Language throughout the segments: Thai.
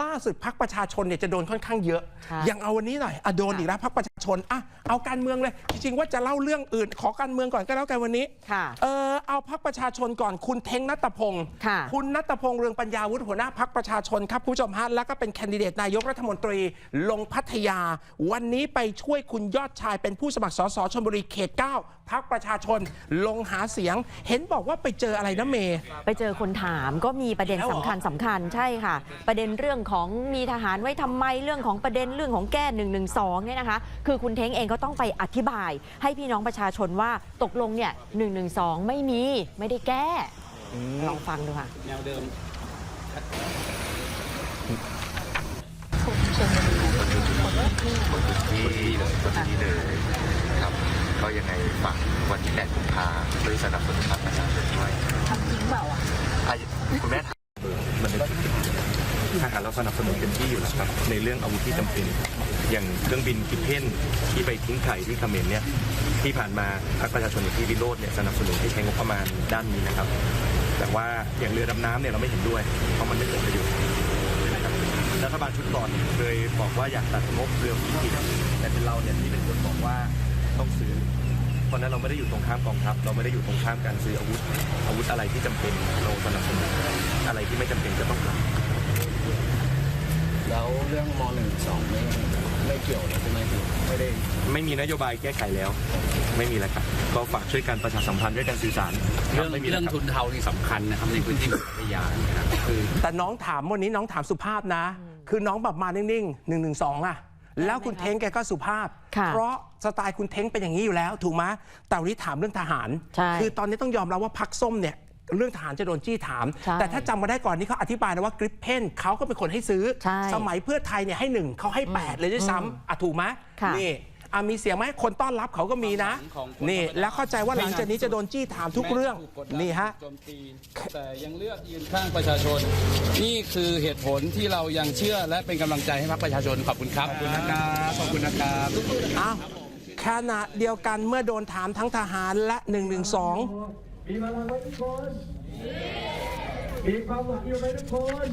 ล่าสุดพักประชาชนเนี่ยจะโดนค่อนข้างเยอะค่ะยังเอาวันนี้หน่อยอะโดนอีกแล้วพักประชาชนอะเอาการเมืองเลย จริงๆว่าจะเล่าเรื่องอื่น ขอการเมืองก่อนก็แล้วกันวันนี้ค่ะเออ เอาพักประชาชนก่อนคุณเท้งนัตพงศ์ค่ะ คุณนัตพงศ์เรืองปัญญาวุฒิหัวหน้าพักประชาชนครับคุณผู้ชมฮะแล้วก็เป็นแคนดิเดตนายกรัฐมนตรีลงพัทยา วันนี้ไปช่วยคุณยอดชายเป็นผู้สมัครสสชลบุรีเขต 9พักประชาชนลงหาเสียง เห็นบอกว่าไปเจออะไรนะเมย์ ไปเจอคนถามก็มีประเด็นแล้วเหรอสำคัญสำคัญใช่ค่ะ ประเด็นเรื่องของมีทหารไว้ทำไมเรื่องของประเด็นเรื่องของแก้1นึเนี่ยนะคะ คือคุณเท้งเองก็ต้องไปอธิบาย ให้พี่น้องประชาชนว่าตกลงเนี่ย1นึไม่มีไม่ได้แก้ลองฟังดูค่ะ แนวเดิมที่เลยคนที่เลยครับ ก็ยังไงฝากวันที่8กุมภาโดยสนับสนุนพรรคประชาชนด้วยทำจริงเปล่าอะคุณแม่ถาม มันเป็นสิ่ง ทหารเราสนับสนุนเต็มที่อยู่แล้วครับในเรื่องอาวุธที่จำเป็น อย่างเครื่องบินกิเพนที่ไปทิ้งไข่ที่เขมรเนี่ยที่ผ่านมาพรรคประชาชนอย่างที่วิโรจน์เนี่ยสนับสนุนให้ใช้งบประมาณด้านนี้นะครับ แต่ว่าอย่างเรือดำน้ำเนี่ยเราไม่เห็นด้วย เพราะมันไม่เกิดประโยชน์รัฐบาลชุดก่อนเคยบอกว่าอยากตัดงบเรือฝีพายแต่เป็นเราเนี่ยที่เป็นคนบอกว่าต้องซื้อเพราะนั้นเราไม่ได้อยู่ตรงข้ามกองทัพ เราไม่ได้อยู่ตรงข้ามการซื้ออาวุธ อาวุธอะไรที่จำเป็นเราสนับสนุนอะไรที่ไม่จำเป็นก็ต้องทำ แล้วเรื่องม .1 2ไม่ไม่เกี่ยวเลยใช่ไหมพี่ไม่ได้ ไม่มีนโยบายแก้ไขแล้ว ไม่มีแล้วครับก็ฝากช่วยกันประชาสัมพันธ์ด้วยกันสื่อสารเรื่องไม่มีเรื่แล้อวงครับ ทุนเทานี่สำคัญนะครับในพื้นที่พัทยาเนี่ยนะครับคือ แต่น้องถามวันนี้น้องถามสุภาพนะ คือน้องแบบมานิ่งๆ1นึอะแล้วคุณเท้งแกก็สุภาพ ค่ะ เพราะสไตล์คุณเท้งเป็นอย่างนี้อยู่แล้ว ถูกไหมแต่วันนี้ถามเรื่องทหาร ใช่ คือตอนนี้ต้องยอมรับว่าพักส้มเนี่ย เรื่องทหารจะโดนจี้ถาม ใช่แต่ถ้าจำมาได้ก่อนนี่เขาอธิบายนะว่ากริปเพนเขาก็เป็นคนให้ซื้อ ใช่สมัยเพื่อไทยเนี่ยให้หนึ่งเขาให้ 8 เลยด้วยซ้ำอะถูกไหมค่ะ นี่อะมีเสียงไหมคนต้อนรับเขาก็มีนะของคนนี่ธรรมดาแล้วเข้าใจว่าหลังจากนี้จะโดนจี้ถามทุกเรื่องแม้ถูกกดดันี่ฮะถูกโจมตีแต่ยังเลือกยืนข้างประชาชน นี่คือเหตุผลที่เรายังเชื่อและเป็นกำลังใจให้พรรคประชาชนขอบคุณครับ ขอบคุณนะครับ ขอบคุณนะครับ อ้าวขณะเดียวกันเมื่อโดนถามทั้งทหารและ1นึ มีพลังไว้ทุกคน มีความหวังอยู่ไหมทุกคน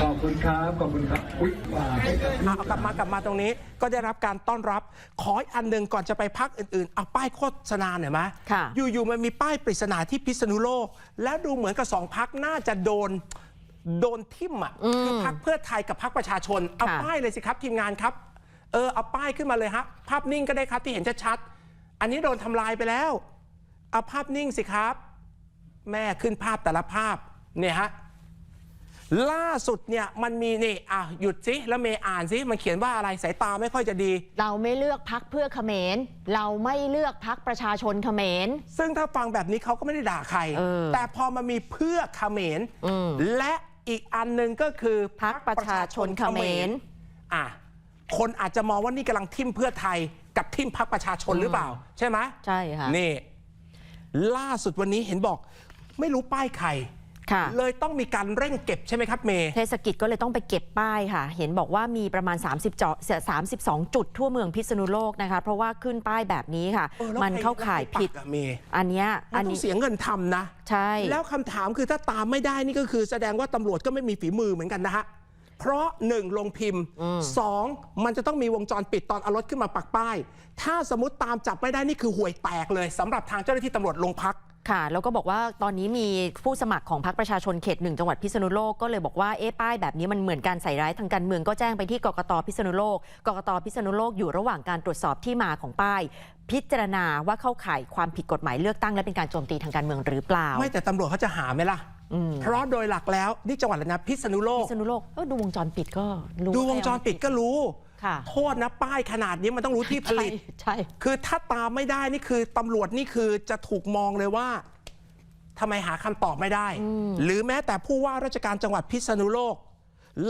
ขอบคุณครับ ขอบคุณครับอุ๊ยฝากให้กับ เอากลับมากลับมาตรงนี้ก็ได้รับการต้อนรับ ขออีกอันหนึ่งก่อนจะไปพักอื่นๆ เอาป้ายโฆษณาหน่อยไหมค่ะ อยู่ๆมันมีป้ายปริศนาที่พิษณุโลก แล้วดูเหมือนกับสองพักน่าจะโดนโดนทิ่มอะคือพักเพื่อไทยกับพักประชาชน เอาค่ะ ป้ายเลยสิครับทีมงานครับ เออเอาป้ายขึ้นมาเลยฮะภาพนิ่งก็ได้ครับที่เห็นชัดๆอันนี้โดนทำลายไปแล้ว เอาภาพนิ่งสิครับ แม่ขึ้นภาพแต่ละภาพเนี่ยฮะล่าสุดเนี่ยมันมีนี่อะหยุดสิแล้วเมย์อ่านสิมันเขียนว่าอะไรสายตาไม่ค่อยจะดี เราไม่เลือกพักเพื่อเขมร เราไม่เลือกพักประชาชนเขมร ซึ่งถ้าฟังแบบนี้เขาก็ไม่ได้ด่าใคร เออแต่พอมันมีเพื่อเขมรอืม และอีกอันหนึ่งก็คือพรรคประชาชนเขมร อะคนอาจจะมองว่านี่กำลังทิมเพื่อไทยกับทิมพักประชาชนหรือเปล่า ใช่ไหมใช่ค่ะ นี่ ล่าสุดวันนี้เห็นบอกไม่รู้ป้ายใครค่ะเลยต้องมีการเร่งเก็บใช่ไหมครับเมย์เทศกิจก็เลยต้องไปเก็บป้ายค่ะ เห็นบอกว่ามีประมาณ 30จอ32 จุดทั่วเมืองพิษณุโลกนะคะ เพราะว่าขึ้นป้ายแบบนี้ค่ะเออแล้วมันใครเข้าข่ายแล้วใครผิดปักอะเมย์อันเนี้ยมัอันนต้อนี้งเสียเงินทำนะ ใช่ แล้วคำถามคือถ้าตามไม่ได้นี่ก็คือแสดงว่าตำรวจก็ไม่มีฝีมือเหมือนกันนะฮะ เพราะหนึ่งลงพิมพ์สองมันจะต้องมีวงจรปิดตอนเอารถขึ้นมาปักป้าย ถ้าสมมติตามจับไม่ได้นี่คือห่วยแตกเลยสำหรับทางเจ้าหน้าที่ตำรวจลงพักค่ะ แล้วก็บอกว่าตอนนี้มีผู้สมัครของพรรคประชาชนเขตหนึ่งจังหวัดพิษณุโลกก็เลยบอกว่าเอ๊ะป้ายแบบนี้มันเหมือนการใส่ร้ายทางการเมืองก็แจ้งไปที่กกตพิษณุโลกกกตพิษณุโลกอยู่ระหว่างการตรวจสอบที่มาของป้าย พิจารณาว่าเข้าข่ายความผิดกฎหมายเลือกตั้งและเป็นการโจมตีทางการเมืองหรือเปล่า ไม่แต่ตำรวจเขาจะหาไหมล่ะ เพราะโดยหลักแล้วนี่จังหวัดอะไรนะพิษณุโลก พิษณุโลกเออดูวงจรปิดก็รู้ดูวงจรปิดก็รู้ค่ะโทษนะป้ายขนาดนี้มันต้องรู้ที่ผลิต ใช่ใช่คือถ้าตามไม่ได้นี่คือตำรวจนี่คือจะถูกมองเลยว่าทำไมหาคำตอบไม่ได้ หรือแม้แต่ผู้ว่าราชการจังหวัดพิษณุโลก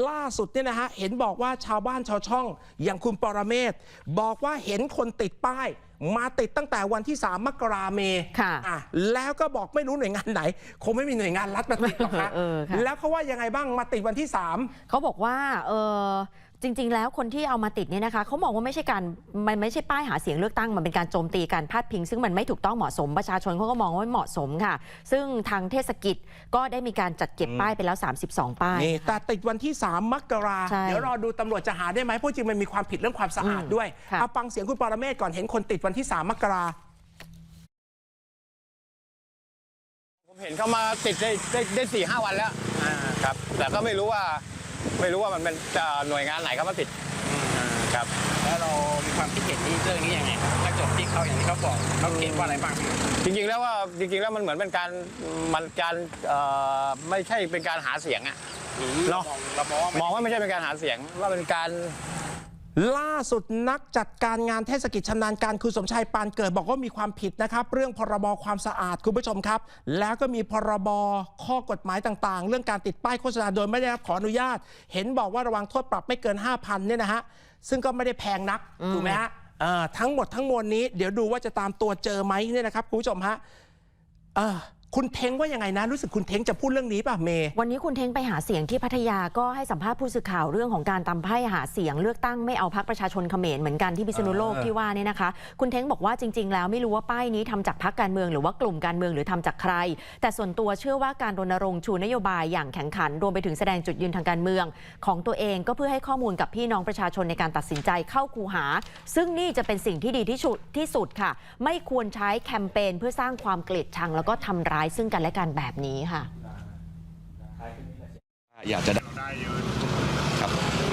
ล่าสุดเนี่ยนะฮะเห็นบอกว่าชาวบ้านชาวช่อง อย่างคุณปรเมศบอกว่าเห็นคนติดป้าย มาติดตั้งแต่วันที่ 3 มกราเมค่ะอะแล้วก็บอกไม่รู้หน่วยงานไหน คงไม่มีหน่วยงานรัฐมาติดหรอกฮะเออค่ะ แล้วเขาว่ายังไงบ้างมาติดวันที่ 3 เขาบอกว่าเออ จริง ๆ แล้วคนที่เอามาติดเนี่ยนะคะเขามองว่าไม่ใช่การมันไม่ใช่ป้ายหาเสียงเลือกตั้งมันเป็นการโจมตีการพาดพิง ซึ่งมันไม่ถูกต้องเหมาะสมประชาชนเขาก็มองว่าไม่เหมาะสมค่ะ ซึ่งทางเทศกิจก็ได้มีการจัดเก็บป้ายไปแล้ว 32 ป้ายนี่แต่ติดวันที่ 3 มกราใช่เดี๋ยวรอดูตำรวจจะหาได้ไหมเพราะจริงมันมีความผิดเรื่องความสะอาดด้วยค่ะเอาฟังเสียงคุณปรเมศก่อนเห็นคนติดวันที่ 3 มกราผมเห็นเขามาติดได้ได้ได้สี่ห้าวันแล้วอ่าครับ แต่ก็ไม่รู้ว่า ไม่รู้ว่ามันเป็นจะหน่วยงานไหนเขามาติดอ่าครับ แล้วเรามีความคิดเห็นเรื่องนี้ยังไงครับถ้าจบที่เขาอย่างที่เขาบอกเขาเขียนว่าอะไรบ้างจริงๆแล้วว่าจริงๆแล้วมันเหมือนเป็นการมันการเอ่อไม่ใช่เป็นการหาเสียงอะเราเนาะมองเรามองว่ามองว่าไม่ใช่เป็นการหาเสียงว่าเป็นการ ล่าสุดนักจัดการงานเทศกิจชำนาญการคุณสมชายปานเกิดบอกว่ามีความผิดนะครับ เรื่องพรบความสะอาดคุณผู้ชมครับ แล้วก็มีพรบข้อกฎหมายต่างๆ เรื่องการติดป้ายโฆษณาโดยไม่ได้รับขออนุญาต เห็นบอกว่าระวังโทษปรับไม่เกิน 5,000เนี่ยนะฮะซึ่งก็ไม่ได้แพงนักถูกไหมฮะเอ่อทั้งหมดทั้งมวลนี้เดี๋ยวดูว่าจะตามตัวเจอไหมเนี่ยนะครับคุณผู้ชมฮะเอ่อ คุณเท้งว่ายังไงนะ รู้สึกคุณเท้งจะพูดเรื่องนี้ป่ะเมย์วันนี้คุณเท้งไปหาเสียงที่พัทยาก็ให้สัมภาษณ์ผู้สื่อข่าวเรื่องของการตำไพ่หาเสียงเลือกตั้งไม่เอาพักประชาชนเขมรเหมือนกันที่พิษณุโลกเออที่ว่าเนี่ยนะคะ คุณเท้งบอกว่าจริง ๆ แล้วไม่รู้ว่าป้ายนี้ทำจากพักการเมืองหรือว่ากลุ่มการเมืองหรือทำจากใคร แต่ส่วนตัวเชื่อว่าการรณรงค์ชูนโยบายอย่างแข็งขันรวมไปถึงแสดงจุดยืนทางการเมือง ของตัวเองก็เพื่อให้ข้อมูลกับพี่น้องประชาชนในการตัดสินใจเข้าคูหา ซึ่งนี่จะเป็นสิ่งที่ดีที่สุดที่สุดค่ะ ไม่ควรใช้แคมเปญเพื่อสร้างความเกลียดชังแล้วก็ทำร้ายซึ่งกันและกันแบบนี้ค่ะ อยากจะได้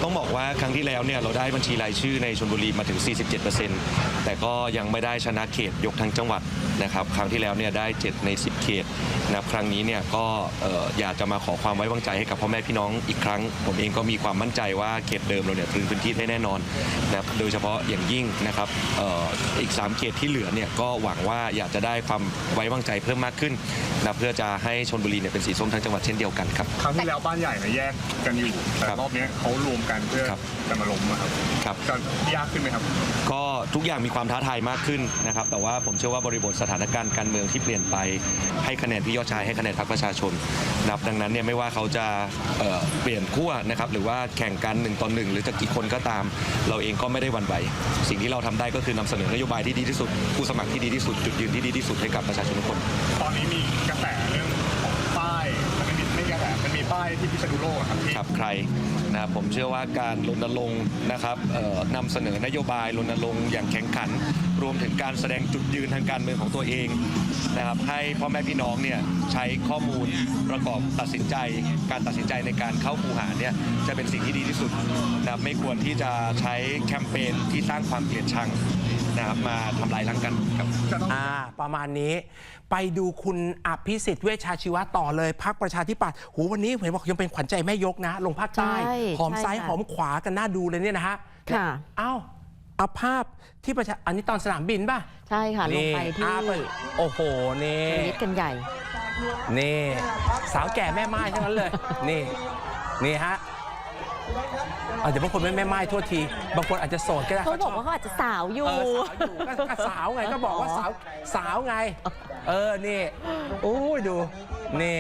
ต้องบอกว่าครั้งที่แล้วเนี่ยเราได้บัญชีรายชื่อในชลบุรีมาถึง 47%แต่ก็ยังไม่ได้ชนะเขตยกทั้งจังหวัดนะครับครั้งที่แล้วเนี่ยได้ 7 ใน 10 เขตนะครับครั้งนี้เนี่ยก็เอ่ออยากจะมาขอความไว้วางใจให้กับพ่อแม่พี่น้องอีกครั้ง ผมเองก็มีความมั่นใจว่าเขตเดิมเราเนี่ยพื้นพื้นที่ได้แน่นอนนะครับโดยเฉพาะอย่างยิ่งนะครับเอ่ออีก 3 เขตที่เหลือเนี่ยก็หวังว่าอยากจะได้ความไว้วางใจเพิ่มมากขึ้นนะเพื่อจะให้ชลบุรีเนี่ยเป็นสีส้มทั้งจังหวัดเช่นเดียวกันครับครั้งที่แล้วบ้านใหญ่เนี่ยแยกกันอยู่แต่ครับรอบเนี้ยเขารวมกันเพื่อครับ จะมาล้มอะครับครับ จะยากขึ้นไหมครับ ก็ทุกอย่างมีความท้าทายมากขึ้นนะครับ แต่ว่าผมเชื่อว่าบริบทสถานการณ์การเมืองที่เปลี่ยนไป ให้คะแนนพี่ยอดชายให้คะแนนพรรคประชาชนนะครับดังนั้นเนี่ยไม่ว่าเขาจะเอ่อเปลี่ยนขั้วนะครับหรือว่าแข่งกันหนึ่งต่อหนึ่งหรือจะกี่คนก็ตาม เราเองก็ไม่ได้หวันไหวสิ่งที่เราทำได้ก็คือนำเสนอนโยบายที่ดีที่สุดผู้สมัครที่ดีที่สุดจุดยืนที่ดีที่สุดให้กับประชาชนทุกคน ตอนนี้มีายที่พิษณุโลกอะครับที่ครับใครนะครับผมเชื่อว่าการรณรงค์นะครับเอ่อนำเสนอนโยบายรณรงค์อย่างแข็งขัน รวมถึงการแสดงจุดยืนทางการเมืองของตัวเองนะครับให้พ่อแม่พี่น้องเนี่ยใช้ข้อมูลประกอบตัดสินใจ การตัดสินใจในการเข้าคูหาเนี่ยจะเป็นสิ่งที่ดีที่สุดนะครับไม่ควรที่จะใช้แคมเปญที่สร้างความเกลียดชังนะครับมาทำลายร่างกันครับอ่าประมาณนี้ ไปดูคุณอภิสิทธิ์เวชชาชีวะต่อเลยพักประชาธิปัตย์หูวันนี้เห็นบอกยังเป็นขวัญใจแม่ยกนะ ลงภาคใต้ใช่หอมใช่ซ้ายค่ะหอมขวากันน่าดูเลยเนี่ยนะฮะค่ะ เอ้าเอาภาพที่ประชาอันนี้ตอนสนามบินป่ะใช่ค่ะ ลงไปที่อ่าโอ้โหนี่ นิดกันใหญ่ นี่สาวแก่แม่ไม้ทั้งนั้นเลย นี่ นี่ฮะอะเดี๋ยวบางคนไม่แม่ไม้โทษที บางคนอาจจะโสดก็ได้เขาบอกชว่าเขาอาจจะสาวอยู่ เออสาวอยู่ก็ก็สาวไงก็บอกว่าสาวสาวไง เออ นี่โอ้ยดู นี่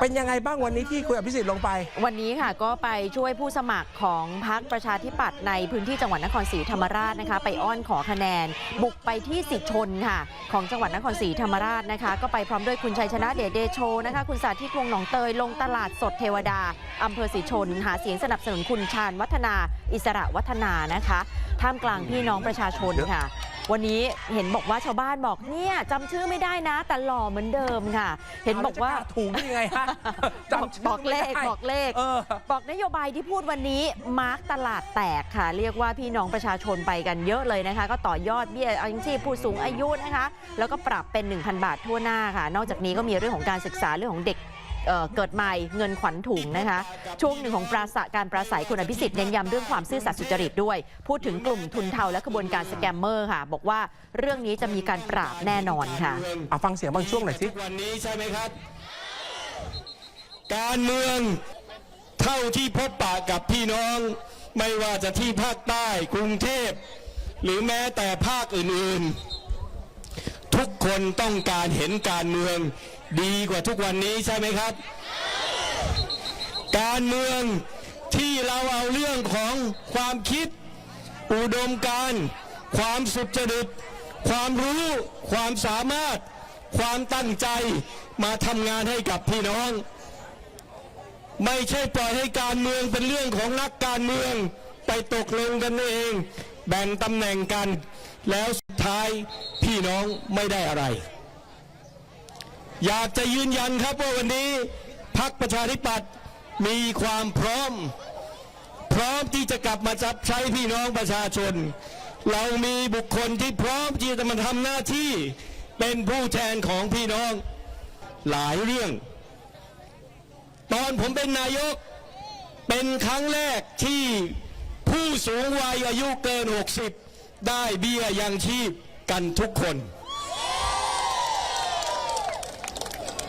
เป็นยังไงบ้างวันนี้ที่คุณอภิสิทธิ์ลงไป วันนี้ค่ะก็ไปช่วยผู้สมัครของพรรคประชาธิปัตย์ในพื้นที่จังหวัดนครศรีธรรมราชนะคะ ไปอ้อนขอคะแนน บุกไปที่สิชนค่ะ ของจังหวัดนครศรีธรรมราชนะคะ ก็ไปพร้อมด้วยคุณชัยชนะเดชเดโชนะคะ คุณสาธิตวงศ์หนองเตยลงตลาดสดเทวดาอำเภอศรีชน หาเสียงสนับสนุนคุณชาญวัฒนา อิสระวัฒนานะคะ ท่ามกลางพี่น้องประชาชนค่ะ วันนี้เห็นบอกว่าชาวบ้านบอกเนี่ยจำชื่อไม่ได้นะ แต่หล่อเหมือนเดิมค่ะ เห็นบอกว่าเแล้วจะถูกได้ยังไงฮะจำชื่บอกเลขไม่ได้บอกเลขเออบอกนโยบายที่พูดวันนี้มาร์กตลาดแตกค่ะ เรียกว่าพี่น้องประชาชนไปกันเยอะเลยนะคะ ก็ต่อยอดเบี้ยยังชีพผู้สูงอายุนะคะ แล้วก็ปรับเป็น 1,000 บาททั่วหน้าค่ะ นอกจากนี้ก็มีเรื่องของการศึกษาเรื่องของเด็ก เอ่อเกิดใหม่เงินขวัญถุงนะคะ ช่วงหนึ่งของปราศการปราศัยคุณอภิสิทธิ์เน้นย้ำเรื่องความซื่อสัตย์สุจริตด้วย พูดถึงกลุ่มทุนเทาและขบวนการสแกมเมอร์ค่ะ บอกว่าเรื่องนี้จะมีการปราบแน่นอนค่ะเอาฟังเสียงบางช่วงหน่อยสิวันนี้ใช่ไหมครับ การเมืองเท่าที่พบปะกับพี่น้อง ไม่ว่าจะที่ภาคใต้กรุงเทพ หรือแม้แต่ภาคอื่นๆ ทุกคนต้องการเห็นการเมือง ดีกว่าทุกวันนี้ใช่ไหมครับ การเมืองที่เราเอาเรื่องของความคิด อุดมการ ความสุจริต ความรู้ ความสามารถ ความตั้งใจมาทำงานให้กับพี่น้อง ไม่ใช่ปล่อยให้การเมืองเป็นเรื่องของนักการเมืองไปตกลงกันเอง แบ่งตำแหน่งกัน แล้วสุดท้ายพี่น้องไม่ได้อะไร อยากจะยืนยันครับว่าวันนี้พักประชาธิปัตย์มีความพร้อม พร้อมที่จะกลับมาจับใช้พี่น้องประชาชน เรามีบุคคลที่พร้อมที่จะมาทำหน้าที่เป็นผู้แทนของพี่น้องหลายเรื่อง ตอนผมเป็นนายกเป็นครั้งแรกที่ผู้สูงวัยอายุเกิน 60 ได้เบี้ยยังชีพกันทุกคน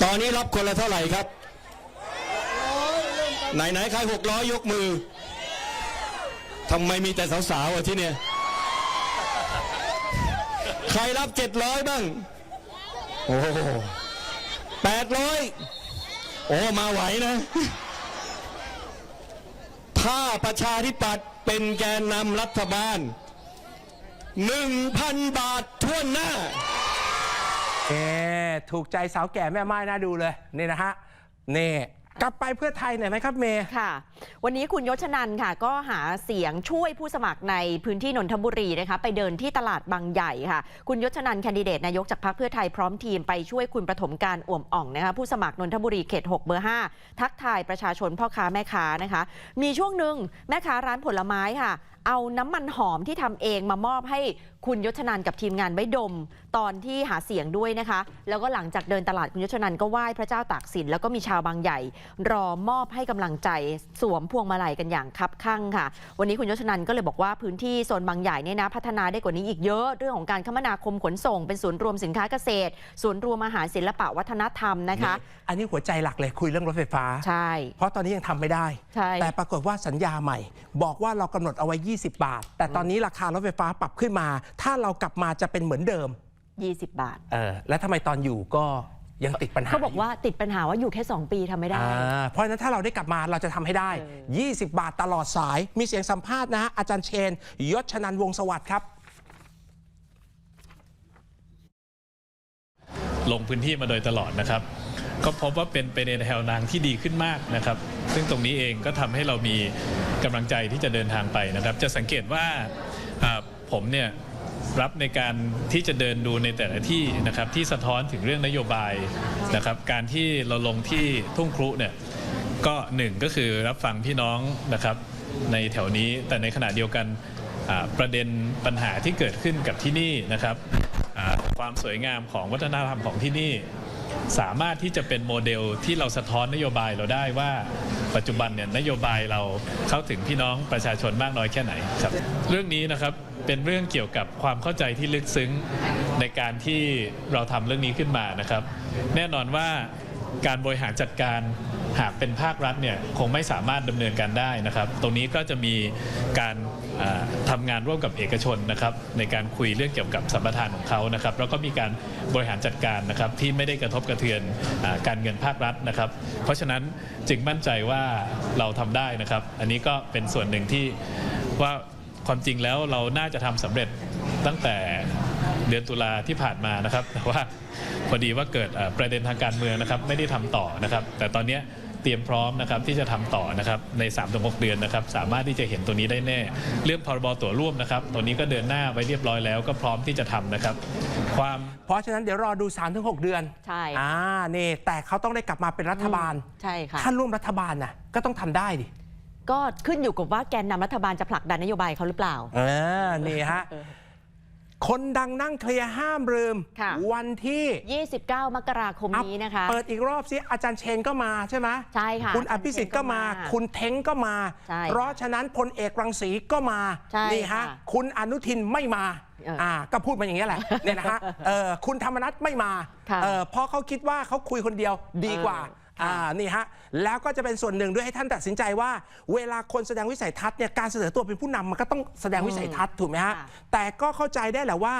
ตอนนี้รับคนละเท่าไหร่ครับ ไหนไหนๆใครหกร้อยยกมือทำไมมีแต่สาวๆอะที่เนี่ย ใครรับเจ็ดร้อยบ้าง โอ้แปดร้อยโอ้มาไหวนะ ถ้าประชาธิปัตย์เป็นแกนนำรัฐบาลหนึ่งพันบาททั่วหน้าเอ ถูกใจสาวแก่แม่ไม้น่าดูเลยนี่นะฮะนี่กลับไปเพื่อไทยหน่อยไหมครับเมย์ค่ะ วันนี้คุณยศนันค่ะ ก็หาเสียงช่วยผู้สมัครในพื้นที่นนทบุรีนะคะ ไปเดินที่ตลาดบางใหญ่ค่ะ คุณยศนันแคนดิเดตนายกจากพรรคเพื่อไทยพร้อมทีมไปช่วยคุณประถมการอ่วมอ่องนะคะผู้สมัครนนทบุรีเขต 6 เบอร์ 5 ทักทายประชาชนพ่อค้าแม่ค้านะคะ มีช่วงหนึ่งแม่ค้าร้านผลไม้ค่ะ เอาน้ำมันหอมที่ทำเองมามอบให้คุณยศนันท์กับทีมงานไว้ดม ตอนที่หาเสียงด้วยนะคะ แล้วก็หลังจากเดินตลาดคุณยศนันท์ก็ไหว้พระเจ้าตากสินแล้วก็มีชาวบางใหญ่ รอมอบให้กำลังใจสวมพวงมาลัยกันอย่างคับคั่งค่ะ วันนี้คุณยศนันท์ก็เลยบอกว่าพื้นที่โซนบางใหญ่เนี่ยนะพัฒนาได้กว่านี้อีกเยอะเรื่องของการคมนาคมขนส่ง เป็นศูนย์รวมสินค้าเกษตรศูนย์รวมอาหารศิลปะวัฒนธรรมนะคะ อันนี้หัวใจหลักเลยคุยเรื่องรถไฟฟ้าใช่เพราะตอนนี้ยังทำไม่ได้ใช่แต่ปรากฏว่าสัญญาใหม่ บอกว่าเรากำหนดเอาไว้20 บาท แต่ตอนนี้ราคารถไฟฟ้าปรับขึ้นมา ถ้าเรากลับมาจะเป็นเหมือนเดิม 20 บาท เออแล้วทำไมตอนอยู่ก็ยังติดปัญหาเขาบอกว่าติดปัญหาว่าอยู่แค่ 2 ปีทำไม่ได้ อ่าเพราะฉะนั้นถ้าเราได้กลับมาเราจะทำให้ได้เอ20 บาทตลอดสาย มีเสียงสัมภาษณ์นะฮะอาจารย์เชน ยศชนันวงศ์สวัสดิ์ครับ ลงพื้นที่มาโดยตลอดนะครับ ก็พบว่าเป็นไปในแนวนางที่ดีขึ้นมากนะครับ ซึ่งตรงนี้เองก็ทำให้เรามีกำลังใจที่จะเดินทางไปนะครับ จะสังเกตว่าผมเนี่ยรับในการที่จะเดินดูในแต่ละที่นะครับที่สะท้อนถึงเรื่องนโยบายนะครับการที่เราลงที่ทุ่งครุเนี่ยก็หนึ่งก็คือรับฟังพี่น้องนะครับในแถวนี้แต่ในขณะเดียวกันประเด็นปัญหาที่เกิดขึ้นกับที่นี่นะครับความสวยงามของวัฒนธรรมของที่นี่ สามารถที่จะเป็นโมเดลที่เราสะท้อนนโยบายเราได้ว่าปัจจุบันเนี่ยนโยบายเราเข้าถึงพี่น้องประชาชนมากน้อยแค่ไหนครับ เรื่องนี้นะครับเป็นเรื่องเกี่ยวกับความเข้าใจที่ลึกซึ้งในการที่เราทำเรื่องนี้ขึ้นมานะครับ แน่นอนว่าการบริหารจัดการหากเป็นภาครัฐเนี่ยคงไม่สามารถดำเนินการได้นะครับ ตรงนี้ก็จะมีการ อ่าทำงานร่วมกับเอกชนนะครับในการคุยเรื่องเกี่ยวกับสัมปทานของเขานะครับแล้วก็มีการบริหารจัดการนะครับที่ไม่ได้กระทบกระเทือนอการเงินภาครัฐนะครับ เพราะฉะนั้นจึงมั่นใจว่าเราทำได้นะครับ อันนี้ก็เป็นส่วนหนึ่งที่ว่าความจริงแล้วเราน่าจะทำสำเร็จตั้งแต่เดือนตุลาที่ผ่านมานะครับแต่ว่าพอดีว่าเกิดประเด็นทางการเมืองนะครับ ไม่ได้ทำต่อนะครับ แต่ตอนนี้ เตรียมพร้อมนะครับที่จะทำต่อนะครับใน 3-6 เดือนนะครับสามารถที่จะเห็นตัวนี้ได้แน่ เรื่องพรบตั๋วร่วมนะครับตัวนี้ก็เดินหน้าไว้เรียบร้อยแล้วก็พร้อมที่จะทำนะครับ ความเพราะฉะนั้นเดี๋ยวรอดู 3-6 เดือน ใช่อ่านี่แต่เขาต้องได้กลับมาเป็นรัฐบาลใช่ค่ะถ้าร่วมรัฐบาลน่ะก็ต้องทำได้ดิก็ขึ้นอยู่กับว่าแกนนำรัฐบาลจะผลักดันนโยบายเขาหรือเปล่าเออนี่ฮะ คนดังนั่งเคลียร์ห้ามลืม ค่ะ วันที่ 29 มกราคมนี้นะคะ เปิดอีกรอบสิอาจารย์เชนก็มาใช่ไหมใช่ค่ะคุณอภิสิทธิ์ก็มาอาจารย์เชนก็มาคุณเท้งก็มา ใช่เพราะฉะนั้นพลเอกรังสีก็มา ใช่นี่ฮะ ค่ะคุณอนุทินไม่มาเอออ่อ่าก็พูดมาอย่างนี้ยแหละ เนี่ยนะฮะเออคุณธรรมนัฐไม่มาค่ะเออเพราะเขาคิดว่าเขาคุยคนเดียวดีกว่า เออค่ะ อ่านี่ฮะแล้วก็จะเป็นส่วนหนึ่งด้วยให้ท่านตัดสินใจว่า เวลาคนแสดงวิสัยทัศน์เนี่ยการเสนอตัวเป็นผู้นำมันก็ต้องแสดงวิสัยทัศน์ถูกไหมฮะค่ะแต่ก็เข้าใจได้แหละว่า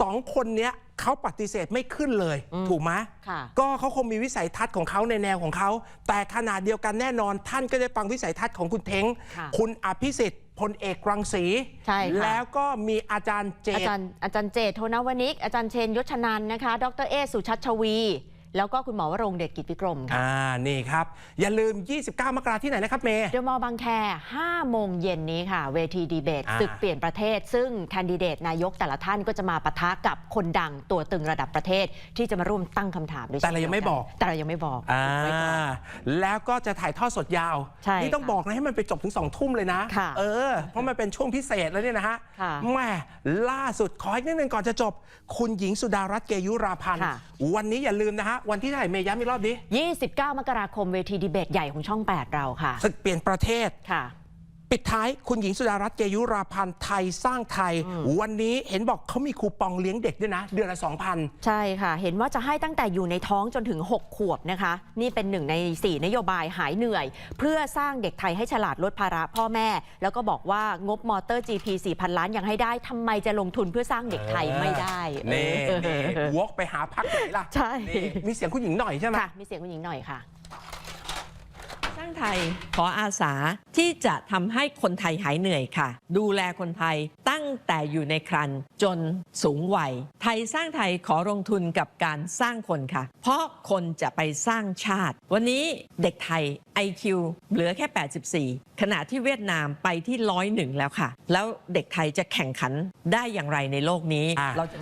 สองคนเนี้ยเขาปฏิเสธไม่ขึ้นเลย ถูกไหมค่ะก็เขาคงมีวิสัยทัศน์ของเขาในแนวของเขา แต่ขนาดเดียวกันแน่นอน ท่านก็ได้ฟังวิสัยทัศน์ของคุณเท้งค่ะคุณอภิสิทธิ์พลเอกรังสีใช่ค่ะแล้วก็มีอาจารย์เจอาตจารย์อาจารย์เจตโทนวนิก อาจารย์เชนยศชนันท์นะคะ ดรเอสุชัชวี แล้วก็คุณหมอวรงค์เดชกิจวิกรมค่ะ อ่า นี่ครับ อย่าลืม 29 มกราที่ไหนนะครับเมย์ เดอะมอลล์บางแค5โมงเย็นนี้ค่ะ เวทีดีเบตอ่าศึกเปลี่ยนประเทศ ซึ่งแคนดิเดตนายกแต่ละท่านก็จะมาปะทะกับคนดังตัวตึงระดับประเทศที่จะมาร่วมตั้งคำถามด้วยแต่เรายังไม่บอก แต่เรายังไม่บอกอ่า ไว้ก่อน แล้วก็จะถ่ายทอดสดยาว ใช่นี่ต้องค่ะบอกนะให้มันไปจบถึงสองทุ่มเลยนะ ค่ะเออ เพราะมันเป็นช่วงพิเศษแล้วเนี่ยนะฮะค่ะแหม่ล่าสุดขออีกนิดนึงก่อนจะจบ คุณหญิงสุดารัตน์เกยุราพันธ์ ค่ะ วันนี้อย่าลืมนะฮะวันที่เท่าไหร่เมย์ย้ำอีกรอบดิ29 มกราคมเวทีดีเบตใหญ่ของช่อง 8 เราค่ะศึกเปลี่ยนประเทศค่ะ ปิดท้ายคุณหญิงสุดารัตน์เกยุราพันธ์ไทยสร้างไทย วันนี้เห็นบอกเขามีคูปองเลี้ยงเด็กด้วยนะ เดือนละ 2,000 ใช่ค่ะ เห็นว่าจะให้ตั้งแต่อยู่ในท้องจนถึง 6 ขวบนะคะ นี่เป็นหนึ่งใน 4 นโยบายหายเหนื่อย เพื่อสร้างเด็กไทยให้ฉลาดลดภาระพ่อแม่ แล้วก็บอกว่างบมอเตอร์ GP 4,000 ล้านยังให้ได้ทำไมจะลงทุนเพื่อสร้างเด็กไทยไม่ได้นี่เออนี่วกไปหาพักไหนล่ะใช่นี่มีเสียงคุณหญิงหน่อยใช่ไหมค่ะมีเสียงคุณหญิงหน่อยค่ะสร้างไทยขออาสาที่จะทำให้คนไทยหายเหนื่อยค่ะ ดูแลคนไทยตั้งแต่อยู่ในครันจนสูงวัย ไทยสร้างไทยขอลงทุนกับการสร้างคนค่ะ เพราะคนจะไปสร้างชาติ วันนี้เด็กไทย IQ เหลือแค่ 84 ขณะที่เวียดนามไปที่ร้อยหนึ่งแล้วค่ะ แล้วเด็กไทยจะแข่งขันได้อย่างไรในโลกนี้อะเราจะ